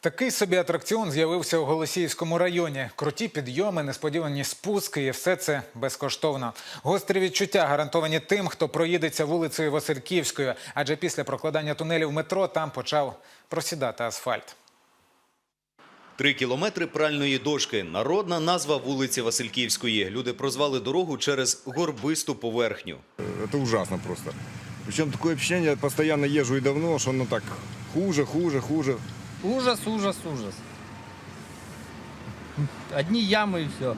Такий собі атракціон з'явився у Голосіївському районі. Круті підйоми, несподівані спуски, і все це безкоштовно. Гострі відчуття гарантовані тим, хто проїдеться вулицею Васильківською, адже після прокладання тунелів метро там почав просідати асфальт. Три кілометри пральної дошки. Народна назва вулиці Васильківської. Люди прозвали дорогу через горбисту поверхню. Это ужасно просто. Причем такое ощущение, я постоянно езжу и давно, что оно так хуже, хуже, хуже. Ужас, ужас, ужас. Одни ямы и все.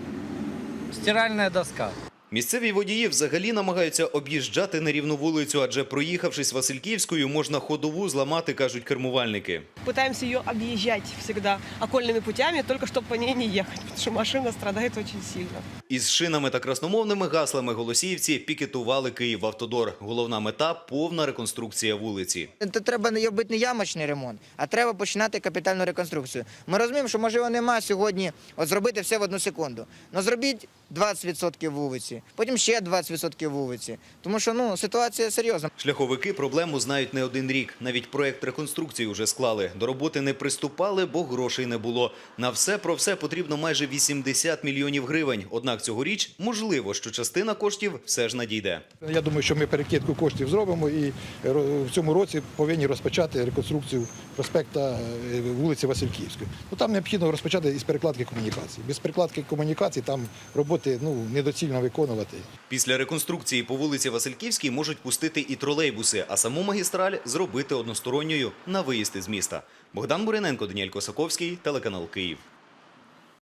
Стиральная доска. Місцеві водії взагалі намагаються об'їжджати нерівну вулицю, адже проїхавшись Васильківською, можна ходову зламати, кажуть кермувальники. Пытаемся ее объезжать всегда окольными путями, только чтобы по ней не ехать, потому что машина страдает очень сильно. Із шинами та красномовними гаслами голосіївці пікетували Київавтодор. Головна мета – повна реконструкція вулиці. То треба не робити не ямочний ремонт, а треба починати капітальну реконструкцію. Ми розуміємо, що можливо нема сьогодні от зробити все в одну секунду. Ну зробіть 20% вулиці, потім ще 20% вулиці. Тому що ну ситуація серйозна. Шляховики проблему знають не один рік. Навіть проект реконструкції вже склали. До роботи не приступали, бо грошей не було. На все про все потрібно майже 80 мільйонів гривень. Однак цьогоріч можливо, що частина коштів все ж надійде. Я думаю, що ми перекидку коштів зробимо і в цьому році повинні розпочати реконструкцію проспекта е, вулиці Васильківської. Ну там необхідно розпочати із перекладки комунікацій. Без перекладки комунікацій там роботи ну недоцільно виконувати. Після реконструкції по вулиці Васильківській можуть пустити і тролейбуси, а саму магістраль зробити односторонньою на виїзд із міста. Богдан Буриненко, Даніель Косаковський, телеканал Київ.